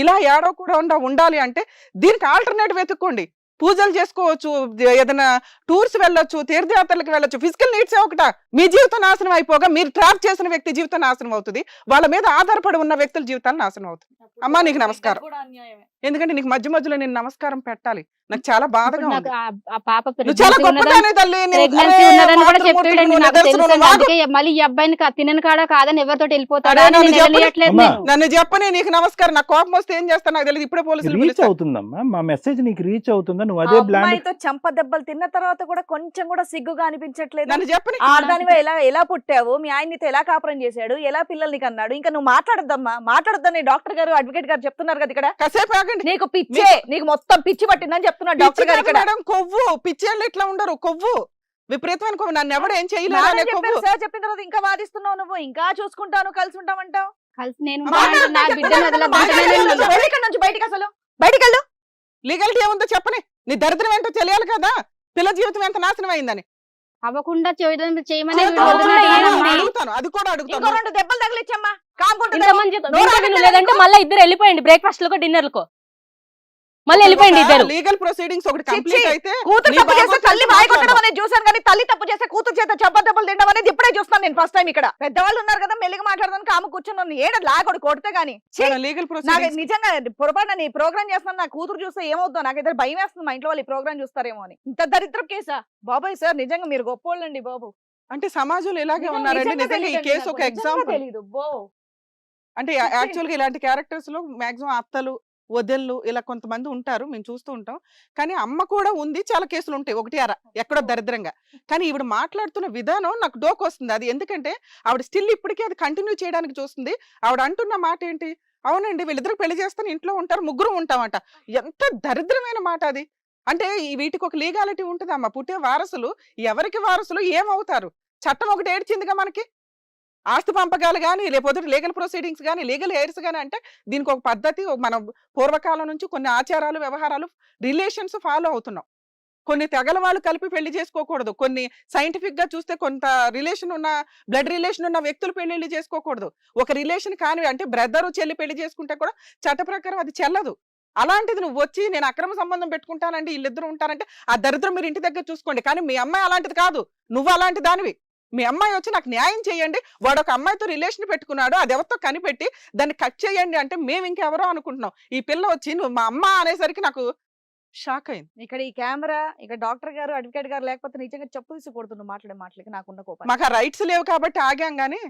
ఇలా ఏడో కూడా ఉండాలి అంటే దీనికి ఆల్టర్నేట్ వెతుక్కోండి. పూజలు చేసుకోవచ్చు ఏదైనా టూర్స్ వెళ్ళొచ్చు తీర్థయాత్రలకు వెళ్ళొచ్చు. ఫిజికల్ నీడ్స్ ఒకట. మీ జీవితం నాశనం అయిపోగా మీరు ట్రాప్ చేసిన వ్యక్తి జీవితం నాశనం అవుతుంది. వాళ్ళ మీద ఆధారపడి ఉన్న వ్యక్తుల జీవితాలు నాశనం అవుతుంది. అమ్మా, నీకు నమస్కారం. ఎందుకంటే నీకు మధ్య మధ్యలో నేను నమస్కారం పెట్టాలి. నాకు చాలా బాధగా ఉంది. నువ్వు చాలా గొప్పదాని తల్లి. మళ్ళీ ఈ అబ్బాయిని కా- తినని కాడ కాదని ఎవరితోటి వెళ్ళిపోతాడా నన్ను నేను చెప్పని- నీకు నమస్కారం. నాకు కోపం వస్తే ఏం చేస్తాను? నాకు తెలియదు ఇప్పుడే పోలీసులు రీచ్ అవుతుందమ్మా. మా మెసేజ్ నీకు రీచ్ అవుతుందా నువ్వు అదే బ్లాండ్ అమ్మాయితో చెంప దెబ్బలు తిన్న తర్వాత కూడా కొంచెం కూడా సిగ్గుగా అనిపించట్లేదు. నన్ను చెప్పని ఆడదానివే ఎలా ఎలా పుట్టావు? మీ ఆయన నీతో ఎలా కాపురం చేశాడు? ఎలా పిల్లల్ని కన్నాడు? ఇంకా నువ్వు మాట్లాడొద్దమ్మా. మాట్లాడొద్దని డాక్టర్ గారు అడ్వకేట్ గారు చెప్తున్నారు కదా ఇక్కడ. కాసేపు ఆగండి. నీకు పిచ్చే నీకు మొత్తం పిచ్చి పట్టిందని చెప్తున్నాడు డాక్టర్ గారు కాదు ఇక్కడ. మేడం కొవ్వు. పిచ్చేళ్ళు ఇట్లా ఉండరు? కొవ్వు. విపరీతమైన కొవ్వు. నన్ను ఎవడు ఏం చేయలేదు చెప్పిన తర్వాత ఇంకా వాదిస్తున్నావు నువ్వు. ఇంకా చూసుకుంటాను కలిసి ఉంటామంటావు కలిసి నేను బయటికి అసలు. బయటికి వెళ్ళు. లీగల్టీ ఏముందో చెప్పని. నీ దరిద్రం ఏంటో తెలియాలి కదా? పిల్ల జీవితం ఎంత నాశనం అయిందని. అవ్వకుండా చేయడం చేయమని? అడుగుతాను అది కూడా ఇంకో అడుగుతాను రెండు దెబ్బలు తగిలిచ్చమ్మా. లేదంటే? మళ్ళీ ఇద్దరు వెళ్ళిపోయండి బ్రేక్ఫాస్ట్లకు డిన్నర్లకు మళ్ళీ వెళ్ళిపోయండి ఇద్దరు. లీగల్ ప్రొసీడింగ్స్ ఒకటి కంప్లీట్ అయితే కూతురు తప్పు చేస్తే తల్లి వాయి కొట్టడం చూస్తాను నేను ఫస్ట్ టైం ఇక్కడ. పెద్దవాళ్ళు ఉన్నారు కదా మెల్లిగా మాట్లాడదానికి ఆమె కూర్చొని ఏడ లాగొడు కొడితే గానీ. లీగల్ నాకు నిజంగా పొరపాటున నీ ప్రోగ్రామ్ చేస్తాను నా కూతురు చూస్తే ఏమవుతుందో నాకు ఇద్దరు భయం వేస్తుంది మా ఇంట్లో వాళ్ళు ఈ ప్రోగ్రామ్ చూస్తారేమో అని. ఇంత దరిద్రం కేసా? బాబాయ్ సార్ నిజంగా మీరు గొప్పోళ్ళండి బాబు. అంటే సమాజంలో ఇలాగే నిజంగా- ఉన్నారండి. నిజంగా నిజంగా ఈ తెలీదండి కేసు ఒక ఎగ్జాంపుల్ బో. అంటే. యాక్చువల్గా ఇలాంటి క్యారెక్టర్స్లో మాక్సిమం అత్తలు వదిళ్ళు ఇలా కొంతమంది ఉంటారు. మేము చూస్తూ ఉంటాం. కానీ అమ్మ కూడా ఉంది. చాలా కేసులు ఉంటాయి. ఒకటి అర ఎక్కడో దరిద్రంగా. కానీ ఈవిడ మాట్లాడుతున్న విధానం నాకు డోక్ వస్తుంది అది ఎందుకంటే ఆవిడ స్టిల్ ఇప్పటికీ అది కంటిన్యూ చేయడానికి చూస్తుంది. ఆవిడ అంటున్న మాట ఏంటి? అవునండి వీళ్ళిద్దరు పెళ్ళి చేస్తాను ఇంట్లో ఉంటారు. ముగ్గురు ఉంటామంట. ఎంత దరిద్రమైన మాట అది. అంటే వీటికి ఒక లీగాలిటీ ఉంటుంది అమ్మ పుట్టే వారసులు ఎవరికి వారసులు ఏమవుతారు? చట్టం ఒకటి ఏడ్చిందిగా మనకి. ఆస్తి పంపకాలు కానీ లేకపోతే లీగల్ ప్రొసీడింగ్స్ కానీ లీగల్ ఎయిర్స్ కానీ అంటే దీనికి ఒక పద్ధతి మన మనం పూర్వకాలం నుంచి కొన్ని ఆచారాలు వ్యవహారాలు రిలేషన్స్ ఫాలో అవుతున్నాం. కొన్ని తెగల వాళ్ళు కలిపి పెళ్ళి చేసుకోకూడదు. కొన్ని సైంటిఫిక్గా చూస్తే కొంత రిలేషన్ ఉన్న బ్లడ్ రిలేషన్ ఉన్న వ్యక్తులు పెళ్ళిళ్ళు చేసుకోకూడదు. ఒక రిలేషన్ కానివి అంటే బ్రదర్ చెల్లి పెళ్ళి చేసుకుంటే కూడా చట్ట ప్రకారం అది చెల్లదు. అలాంటిది నువ్వు వచ్చి నేను అక్రమ సంబంధం పెట్టుకుంటానంటే వీళ్ళిద్దరు ఉంటారంటే ఆ దరిద్రం మీరు ఇంటి దగ్గర చూసుకోండి. కానీ మీ అమ్మాయి అలాంటిది కాదు. నువ్వు అలాంటి దానివి. మీ అమ్మాయి వచ్చి నాకు న్యాయం చేయండి. వాడు ఒక అమ్మాయితో రిలేషన్ పెట్టుకున్నాడు. అది ఎవరితో కనిపెట్టి దాన్ని కట్ చేయండి అంటే మేము ఇంకెవరో అనుకుంటున్నాం. ఈ పిల్ల వచ్చి నువ్వు మా అమ్మ అనేసరికి నాకు షాక్ అయింది. ఇక్కడ ఈ కెమెరా ఇక్కడ డాక్టర్ గారు అడ్వకేట్ గారు లేకపోతే నిజంగా చెప్పు తీసి కొడుతుండు మాట్లాడే మాటలకి నాకున్న కోపం. మాకు ఆ రైట్స్ లేవు కాబట్టి ఆగాం కానీ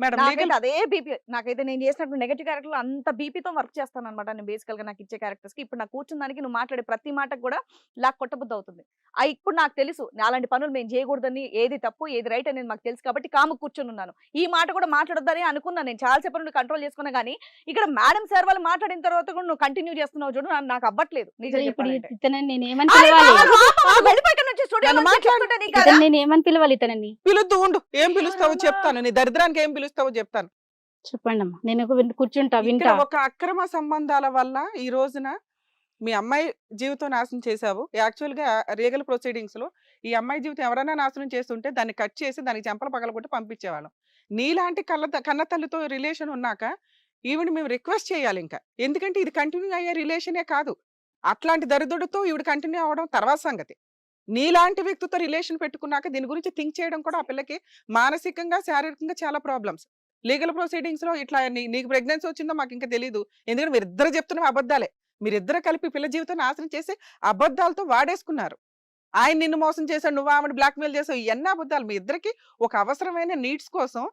మేడం అదే బీపీ నాకైతే నేను చేసినప్పుడు నెగటివ్ క్యారెక్టర్ అంత బీపీతో వర్క్ చేస్తాను అనమాట నేను బేసికల్గా నాకు ఇచ్చే క్యారెక్టర్స్కి ఇప్పుడు నాకు కూర్చున్న దానికి నువ్వు మాట్లాడే ప్రతి మాటకు కూడా లాక్ కొట్టబుద్ధి అవుతుంది. ఆ ఇప్పుడు నాకు తెలుసు అలాంటి పనులు మేము చేయకూడదని ఏది తప్పు ఏది రైట్ అనేది మాకు తెలుసు కాబట్టి కాము కూర్చుని ఉన్నాను. ఈ మాట కూడా మాట్లాడొద్దని అనుకున్నాను నేను చాలా సేపు నుండి కంట్రోల్ చేసుకున్నా కానీ ఇక్కడ మేడం సార్ వాళ్ళు మాట్లాడిన తర్వాత కూడా నువ్వు కంటిన్యూ చేస్తున్నావు చూడు నాకు అవ్వట్లేదు నేను ఏమని పిలవాలి? ఇతనని పిలుద్దు ఉండు ఏం పిలుస్తావో. చెప్తాను. నీ దరిద్రానికి ఏం పిలుస్తావో చెప్తాను. చెప్పండి అమ్మా నేను కూర్చుంటా వింటా. ఒక అక్రమ సంబంధాల వల్ల ఈ రోజున మీ అమ్మాయి జీవితం నాశనం చేశావు. యాక్చువల్గా లీగల్ ప్రొసీడింగ్స్లో ఈ అమ్మాయి జీవితం ఎవరైనా నాశనం చేస్తుంటే దాన్ని కట్ చేసి దానికి చెంపలు పగలగొట్టి పంపించేవాళ్ళం. నీలాంటి కళ్ళ కన్న తల్లితో రిలేషన్ ఉన్నాక ఈవిడ మేము రిక్వెస్ట్ చేయాలి ఇంకా. ఎందుకంటే ఇది కంటిన్యూ అయ్యే రిలేషనే కాదు. అట్లాంటి దరిద్రుడితో ఈవిడ కంటిన్యూ అవ్వడం తర్వాత సంగతి. నీలాంటి వ్యక్తితో రిలేషన్ పెట్టుకున్నాక దీని గురించి థింక్ చేయడం కూడా ఆ పిల్లకి మానసికంగా శారీరకంగా చాలా ప్రాబ్లమ్స్. లీగల్ ప్రొసీడింగ్స్లో ఇట్లా నీకు ప్రెగ్నెన్సీ వచ్చిందో మాకు ఇంకా తెలియదు ఎందుకంటే మీరు ఇద్దరు చెప్తున్న అబద్ధాలే. మీరిద్దరు కలిపి పిల్ల జీవితం నాశనం చేసి అబద్ధాలతో వాడేసుకున్నారు. ఆయన నిన్ను మోసం చేశాడు నువ్వు ఆమెను బ్లాక్మెయిల్ చేసావు ఇవన్నీ అబద్ధాలు. మీ ఇద్దరికి ఒక అవసరమైన నీడ్స్ కోసం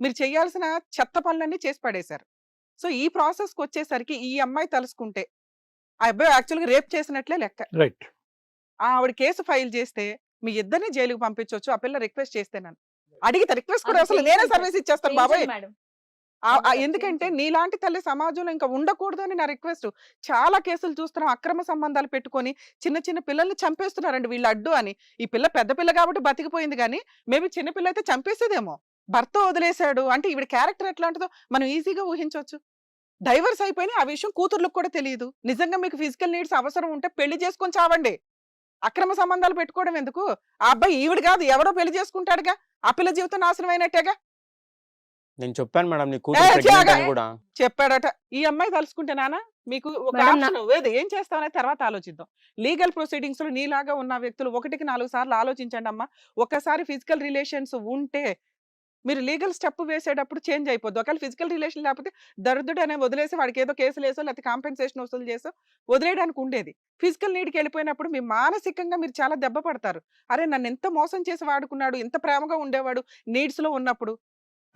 మీరు చేయాల్సిన చెత్త పనులన్నీ చేసి పడేశారు. సో ఈ ప్రాసెస్కి వచ్చేసరికి ఈ అమ్మాయి తలుసుకుంటే ఆ అబ్బాయి యాక్చువల్గా రేప్ చేసినట్లే లెక్క. రైట్. ఆవిడ కేసు ఫైల్ చేస్తే మీ ఇద్దరిని జైలుకి పంపించవచ్చు ఆ పిల్ల రిక్వెస్ట్ చేస్తే నన్ను. అడిగితే రిక్వెస్ట్ కూడా అసలు నేనే. సర్వీస్ ఇచ్చేస్తాను బాబాయ్. ఎందుకంటే. నీలాంటి తల్లి సమాజంలో ఇంకా ఉండకూడదు అని నా రిక్వెస్ట్. చాలా కేసులు చూస్తున్నాం అక్రమ సంబంధాలు పెట్టుకొని చిన్న చిన్న పిల్లల్ని చంపేస్తున్నారండి వీళ్ళు అడ్డు అని. ఈ పిల్ల పెద్ద పిల్ల కాబట్టి బతికిపోయింది కానీ మేబీ చిన్న పిల్ల అయితే చంపేసేదేమో. భర్త వదిలేశాడు అంటే ఈవిడ క్యారెక్టర్ ఎట్లాంటిదో మనం ఈజీగా ఊహించవచ్చు డైవర్స్ అయిపోయినాయి ఆ విషయం కూతుర్లకు కూడా తెలియదు. నిజంగా మీకు ఫిజికల్ నీడ్స్ అవసరం ఉంటే పెళ్ళి చేసుకొని చావండి. అక్రమ సంబంధాలు పెట్టుకోవడం ఎందుకు? ఆ అబ్బాయి ఈవిడ కాదు ఎవడో పెళ్ళి చేసుకుంటాడుగా? ఆ పిల్ల జీవితం నాశనం అయినట్టేగా? నేను చెప్పాను మేడం నీ ఏ, కూతురు pregnant త్యాగ. అని కూడా. చెప్పాడట. ఈ అమ్మాయి తలుచుకుంటే నాన్న మీకు ఒక మేడం, నా- ఆప్షన్ ఏది ఏం చేస్తామనే తర్వాత ఆలోచిద్దాం. లీగల్ ప్రొసీడింగ్స్లో నీలాగా ఉన్న వ్యక్తులు ఒకటికి నాలుగు సార్లు ఆలోచించండి అమ్మా ఒక్కసారి ఫిజికల్ రిలేషన్స్ ఉంటే మీరు లీగల్ స్టెప్ వేసేటప్పుడు చేంజ్ అయిపోద్ది. ఒకవేళ ఫిజికల్ రిలేషన్ లేకపోతే దరిద్రుడు అనే వదిలేసి వాడికి ఏదో కేసు లేసో లేకపోతే కాంపెన్సేషన్ వసూలు చేసో వదిలేయడానికి ఉండేది. ఫిజికల్ నీడ్కి వెళ్ళిపోయినప్పుడు మీ మానసికంగా మీరు చాలా దెబ్బ పడతారు. అరే! నన్ను ఎంత మోసం చేసి వాడుకున్నాడు ఎంత ప్రేమగా ఉండేవాడు నీడ్స్లో ఉన్నప్పుడు.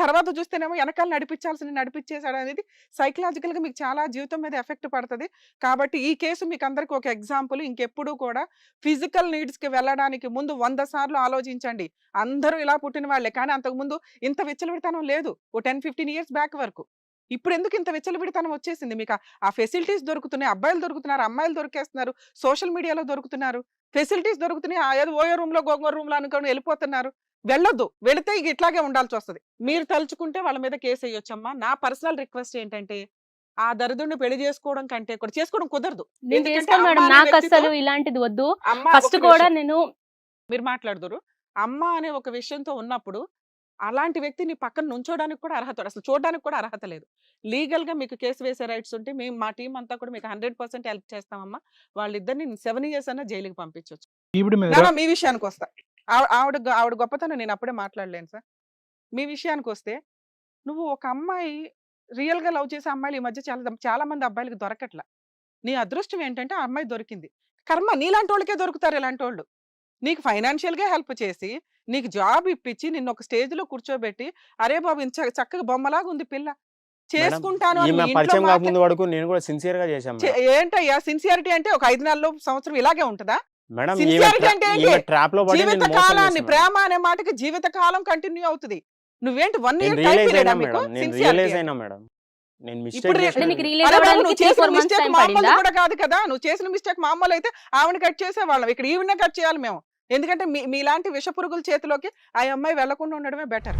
తర్వాత చూస్తేనేమో వెనకాల నడిపించాల్సిన నడిపించేశాడు అనేది సైకలాజికల్గా మీకు చాలా జీవితం మీద ఎఫెక్ట్ పడుతుంది. కాబట్టి ఈ కేసు మీకు అందరికీ ఒక ఎగ్జాంపుల్. ఇంకెప్పుడు కూడా ఫిజికల్ నీడ్స్కి వెళ్ళడానికి ముందు వంద సార్లు ఆలోచించండి. అందరూ ఇలా పుట్టిన వాళ్ళే. కానీ అంతకు ముందు ఇంత విచ్చలవిడితనం లేదు. ఓ టెన్ ఫిఫ్టీన్ ఇయర్స్ బ్యాక్ వరకు. ఇప్పుడు ఎందుకు ఇంత విచ్చలవిడితనం వచ్చేసింది మీకు? ఆ- ఫెసిలిటీస్ దొరుకుతున్నాయి. అబ్బాయిలు దొరుకుతున్నారు. అమ్మాయిలు దొరికేస్తున్నారు. సోషల్ మీడియాలో దొరుకుతున్నారు. ఫెసిలిటీస్ దొరుకుతున్నాయి. ఆ ఏదో ఓయో రూమ్లో గోంగూర రూమ్లో అనుకొని వెళ్ళిపోతున్నారు. వెళ్ళొద్దు. వెళితే ఇక ఇట్లాగే ఉండాల్సి వస్తుంది. మీరు తలుచుకుంటే వాళ్ళ మీద కేసు వేయొచ్చమ్మా నా పర్సనల్ రిక్వెస్ట్ ఏంటంటే ఆ దరిద్రుడిని పెళ్ళి చేసుకోవడం కంటే కూడా చేసుకోవడం కుదరదు. నాకు అసలు ఇలాంటిది వద్దు. అమ్మ ఫస్ట్ ఒక కూడా. నేను మీరు మాట్లాడుదురు. అమ్మ అనే ఒక విషయంతో ఉన్నప్పుడు అలాంటి వ్యక్తిని పక్కన నుంచోడానికి కూడా అర్హత అసలు చూడడానికి కూడా అర్హత లేదు. లీగల్గా మీకు కేసు వేసే రైట్స్ ఉంటే మేము మా టీం అంతా కూడా మీకు హండ్రెడ్ పర్సెంట్ హెల్ప్ చేస్తామమ్మా. వాళ్ళిద్దరిని సెవెన్ ఇయర్స్ అన్న జైలుకి పంపించవచ్చు ఈవిడ మీద నాన్న, మీ విషయానికి వస్తా. ఆవిడ గొ- ఆవిడ గొప్పతనం నేను అప్పుడే మాట్లాడలేను సార్. మీ విషయానికి వస్తే నువ్వు ఒక అమ్మాయి రియల్గా లవ్ చేసే అమ్మాయిలు ఈ మధ్య చాలా చాలా మంది అబ్బాయిలకి దొరకట్ల. నీ అదృష్టం ఏంటంటే ఆ అమ్మాయి దొరికింది. కర్మ నీలాంటి వాళ్ళకే దొరుకుతారు ఇలాంటి వాళ్ళు నీకు ఫైనాన్షియల్గా హెల్ప్ చేసి నీకు జాబ్ ఇప్పించి నిన్ను ఒక స్టేజ్లో కూర్చోబెట్టి అరే బాబు ఇంత చక్కగా బొమ్మలాగా ఉంది పిల్ల. చేసుకుంటాను వరకు నేను కూడా సిన్సియర్గా చేశాను ఏంటయ్యా? సిన్సియారిటీ అంటే ఒక ఐదు నెలలు సంవత్సరం ఇలాగే ఉంటదా? మేడం sincerity అంటే ఏంటి? ట్రాప్లో పడి నేను జీవిత కాలాన్ని ప్రేమ అనే మాటకి జీవిత కాలం కంటిన్యూ అవుతుంది. నువ్వేంటి వన్ ఇయర్ టైం పీరియడా మీకు? రియలైజ్. అయినా మేడం. నేను మిస్టేక్ మామూలు కూడా కాదు కదా? నువ్వు చేసిన మిస్టేక్ మామూలు అయితే ఆవిడ కట్ చేసేవాళ్ళం ఇక్కడ ఈవిడ కట్ చేయాలి మేము. ఎందుకంటే మీ మీలాంటి విష పురుగుల చేతిలోకి ఆ అమ్మాయి వెళ్ళకుండా ఉండడమే బెటర్.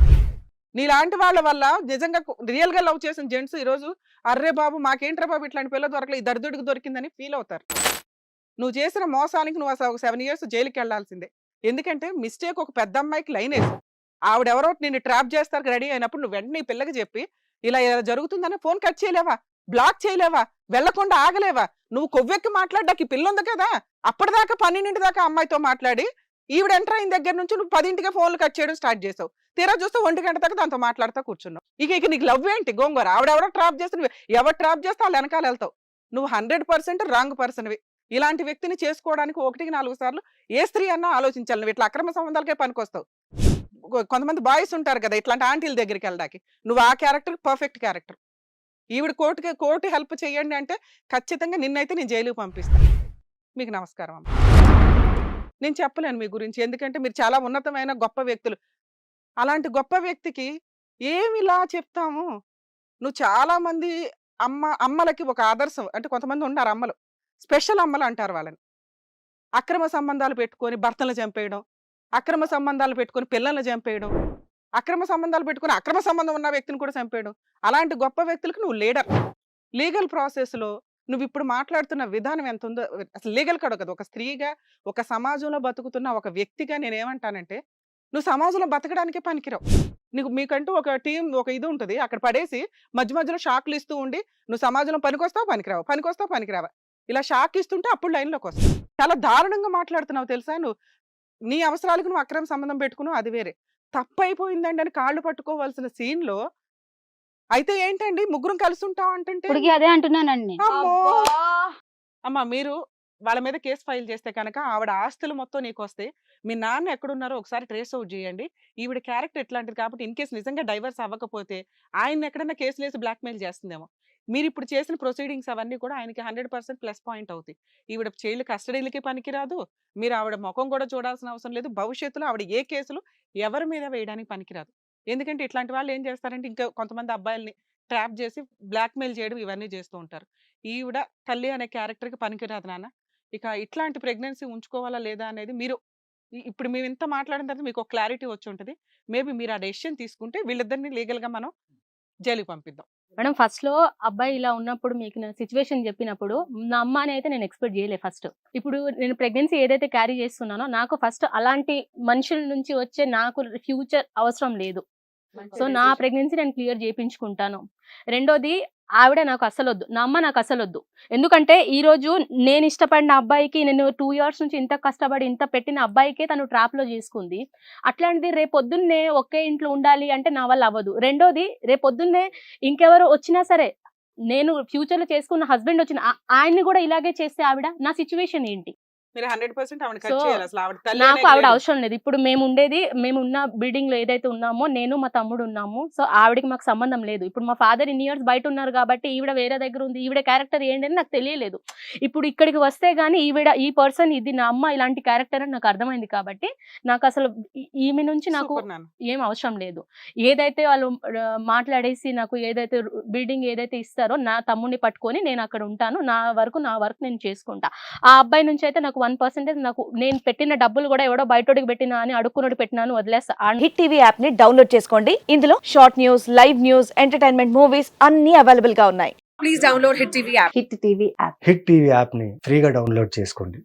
నీలాంటి వాళ్ళ వల్ల నిజంగా రియల్గా లవ్ చేసిన జెంట్స్ ఈ రోజు అర్రే బాబు మాకేంట్రా బాబు ఇట్లాంటి పిల్ల దొరకలేదు ఈ దరిద్రుడికి దొరికిందని ఫీల్ అవుతారు. నువ్వు చేసిన మోసానికి నువ్వు అసలు ఒక సెవెన్ ఇయర్స్ జైలుకి వెళ్ళాల్సిందే ఎందుకంటే మిస్టేక్ ఒక పెద్ద అమ్మాయికి లైన్ వేసి ఆవిడెవరో నిన్ను ట్రాప్ చేస్తారు రెడీ అయినప్పుడు నువ్వు వెంటనే పిల్లకి చెప్పి ఇలా ఇలా జరుగుతుందని ఫోన్ కట్ చేయలేవా? బ్లాక్ చేయలేవా? వెళ్ళకుండా ఆగలేవా? నువ్వు కొవ్వెక్కి మాట్లాడడానికి పిల్ల ఉంది కదా? అప్పటిదాకా పన్నెండింటి దాకా అమ్మాయితో మాట్లాడి ఈవిడ ఎంటర్ అయిన దగ్గర నుంచి నువ్వు పదింటికి ఫోన్లు కట్ చేయడం స్టార్ట్ చేసావు. తీరా చూస్తే ఒంటి గంట దాకా దాంతో మాట్లాడుతూ కూర్చున్నావు. ఇక ఇక నీకు లవ్ ఏంటి? గోంగూర. ఆవిడెవరో ట్రాప్ చేస్తే నువ్వు ఎవరు ట్రాప్ చేస్తే వాళ్ళు వెనకాల వెళ్తావు. నువ్వు హండ్రెడ్ పర్సెంట్ రాంగ్ పర్సన్వి. ఇలాంటి వ్యక్తిని చేసుకోవడానికి ఒకటికి నాలుగు సార్లు ఏ స్త్రీ అన్నా ఆలోచించాలి. నువ్వు ఇట్లా అక్రమ సంబంధాలకే పనికొస్తావు. కొంతమంది బాయ్స్ ఉంటారు కదా ఇట్లాంటి ఆంటీల దగ్గరికి వెళ్ళడానికి. నువ్వు ఆ క్యారెక్టర్ పర్ఫెక్ట్ క్యారెక్టర్. ఈవిడ కోర్టుకి కోర్టు హెల్ప్ చేయండి అంటే ఖచ్చితంగా నిన్నైతే నేను జైలుకి పంపిస్తాను. మీకు నమస్కారం అమ్మ. నేను చెప్పలేను మీ గురించి. ఎందుకంటే మీరు చాలా ఉన్నతమైన గొప్ప వ్యక్తులు. అలాంటి గొప్ప వ్యక్తికి ఏమి ఇలా చెప్తాము? నువ్వు చాలామంది అమ్మ అమ్మలకి ఒక ఆదర్శం. అంటే కొంతమంది ఉన్నారు అమ్మలు. స్పెషల్ అమ్మలు అంటారు వాళ్ళని. అక్రమ సంబంధాలు పెట్టుకొని భర్తలు చంపేయడం అక్రమ సంబంధాలు పెట్టుకొని పిల్లల్ని చంపేయడం అక్రమ సంబంధాలు పెట్టుకొని అక్రమ సంబంధం ఉన్న వ్యక్తిని కూడా చంపేయడం. అలాంటి గొప్ప వ్యక్తులకు నువ్వు లీడర్. లీగల్ ప్రాసెస్లో నువ్వు ఇప్పుడు మాట్లాడుతున్న విధానం ఎంత ఉందో అసలు లీగల్ కాదు కదా ఒక స్త్రీగా ఒక సమాజంలో బతుకుతున్న ఒక వ్యక్తిగా నేను ఏమంటానంటే నువ్వు సమాజంలో బతకడానికే పనికిరావు. నీకు మీకంటూ ఒక టీం ఒక ఇది ఉంటుంది అక్కడ పడేసి మధ్య మధ్యలో షాక్లు ఇస్తూ ఉండి నువ్వు సమాజంలో పనికొస్తావు పనికిరావు? పనికొస్తావు పనికిరావా? ఇలా షాక్ ఇస్తుంటే అప్పుడు లైన్లోకి వస్తావు చాలా దారుణంగా మాట్లాడుతున్నావు తెలుసా నువ్వు? నీ అవసరాలకు నువ్వు అక్రమ సంబంధం పెట్టుకున్నావు అది వేరే. తప్పు అయిపోయిందండి అని కాళ్ళు పట్టుకోవాల్సిన scene లో అయితే ఏంటండి? ముగ్గురం కలిసి ఉంటాం అంటే ఇప్పటికి అదే అంటున్నానండి. అమ్మో! అబ్బా. అమ్మ మీరు వాళ్ళ మీద కేసు ఫైల్ చేస్తే కనుక ఆవిడ ఆస్తులు మొత్తం నీకు వస్తాయి మీ నాన్న ఎక్కడున్నారో ఒకసారి ట్రేస్ అవుట్ చేయండి. ఈవిడ క్యారెక్టర్ ఎట్లాంటిది కాబట్టి ఇన్ కేసు నిజంగా డైవర్స్ అవ్వకపోతే ఆయన ఎక్కడైనా కేసులు వేసి బ్లాక్మెయిల్ చేస్తుందేమో. మీరు ఇప్పుడు చేసిన ప్రొసీడింగ్స్ అవన్నీ కూడా ఆయనకి హండ్రెడ్ పర్సెంట్ ప్లస్ పాయింట్ అవుతాయి. ఈవిడ చైల్డ్ కస్టడీలకి పనికిరాదు. మీరు ఆవిడ ముఖం కూడా చూడాల్సిన అవసరం లేదు. భవిష్యత్తులో ఆవిడ ఏ కేసులు ఎవరి మీద వేయడానికి పనికిరాదు. ఎందుకంటే ఇట్లాంటి వాళ్ళు ఏం చేస్తారంటే ఇంకా కొంతమంది అబ్బాయిల్ని ట్రాప్ చేసి బ్లాక్మెయిల్ చేయడం ఇవన్నీ చేస్తూ ఉంటారు. ఈవిడ తల్లి అనే క్యారెక్టర్కి పనికిరాదు నాన్న. ఇక ఇట్లాంటి ప్రెగ్నెన్సీ ఉంచుకోవాలా లేదా అనేది మీరు ఇప్పుడు మేము ఇంత మాట్లాడిన తర్వాత మీకు ఒక క్లారిటీ వచ్చి ఉంటుంది. మేబీ మీరు ఆ డెసిషన్ తీసుకుంటే వీళ్ళిద్దరిని లీగల్గా మనం జైలుకి పంపిద్దాం. మేడం ఫస్ట్లో అబ్బాయి ఇలా ఉన్నప్పుడు మీకు నేను సిచ్యువేషన్ చెప్పినప్పుడు నా అమ్మ అని అయితే నేను ఎక్స్పెక్ట్ చేయలేదు ఫస్ట్. ఇప్పుడు నేను ప్రెగ్నెన్సీ ఏదైతే క్యారీ చేస్తున్నానో నాకు ఫస్ట్ అలాంటి మనుషుల నుంచి వచ్చే నాకు ఫ్యూచర్ అవసరం లేదు. సో నా ప్రెగ్నెన్సీ నేను క్లియర్ చేయించుకుంటాను రెండోది ఆవిడ నాకు అసలు వద్దు నా అమ్మ నాకు అసలు వద్దు ఎందుకంటే ఈరోజు నేను ఇష్టపడిన అబ్బాయికి నేను టూ ఇయర్స్ నుంచి ఇంత కష్టపడి ఇంత పెట్టిన అబ్బాయికే తను ట్రాప్లో చేసుకుంది. అట్లాంటిది రేపొద్దున్నే ఒకే ఇంట్లో ఉండాలి అంటే నా వల్ల అవ్వదు. రెండోది రేపొద్దున్నే ఇంకెవరు వచ్చినా సరే నేను ఫ్యూచర్లో చేసుకున్న హస్బెండ్ వచ్చిన ఆయన్ని కూడా ఇలాగే చేస్తే ఆవిడ నా సిచ్యువేషన్ ఏంటి? మీరు హండ్రెడ్ పర్సెంట్ ఆవిడ So, కట్ చేయాలి. అసలు ఆవిడ తల్లి నాకు ఆవిడ. అవసరం లేదు. ఇప్పుడు మేము ఉండేది మేము ఉన్న బిల్డింగ్లో ఏదైతే ఉన్నామో నేను మా తమ్ముడు ఉన్నాము. సో ఆవిడకి మాకు సంబంధం లేదు. ఇప్పుడు మా ఫాదర్ ఇన్ని ఇయర్స్ బయట ఉన్నారు కాబట్టి ఈవిడ వేరే దగ్గర ఉంది. ఈవిడ క్యారెక్టర్ ఏంటి అని నాకు తెలియలేదు. ఇప్పుడు ఇక్కడికి వస్తే గానీ ఈవిడ ఈ పర్సన్ ఇది నా అమ్మ ఇలాంటి క్యారెక్టర్ అని నాకు అర్థమైంది కాబట్టి నాకు అసలు ఈమె నుంచి నాకు. ఏం అవసరం లేదు. ఏదైతే వాళ్ళు మాట్లాడేసి నాకు ఏదైతే బిల్డింగ్ ఏదైతే ఇస్తారో నా తమ్ముడిని పట్టుకొని నేను అక్కడ ఉంటాను. నా వరకు నా వర్క్ నేను చేసుకుంటా. ఆ అబ్బాయి నుంచి అయితే నాకు వన్ పర్సెంటేజ్ నాకు నేను పెట్టిన డబ్బులు కూడా ఎవడో బయటోడికి పెట్టినా అని అడుక్కున్నోడు పెట్టినాను వదిలేస్తా. హిట్ టీవీ యాప్ని డౌన్లోడ్ చేసుకోండి. ఇందులో short news live news entertainment movies అన్ని అవైలబుల్గా ఉన్నాయి. Please download Hit TV app. Hit TV app hit TV యాప్ని ఫ్రీగా డౌన్లోడ్ చేసుకోండి.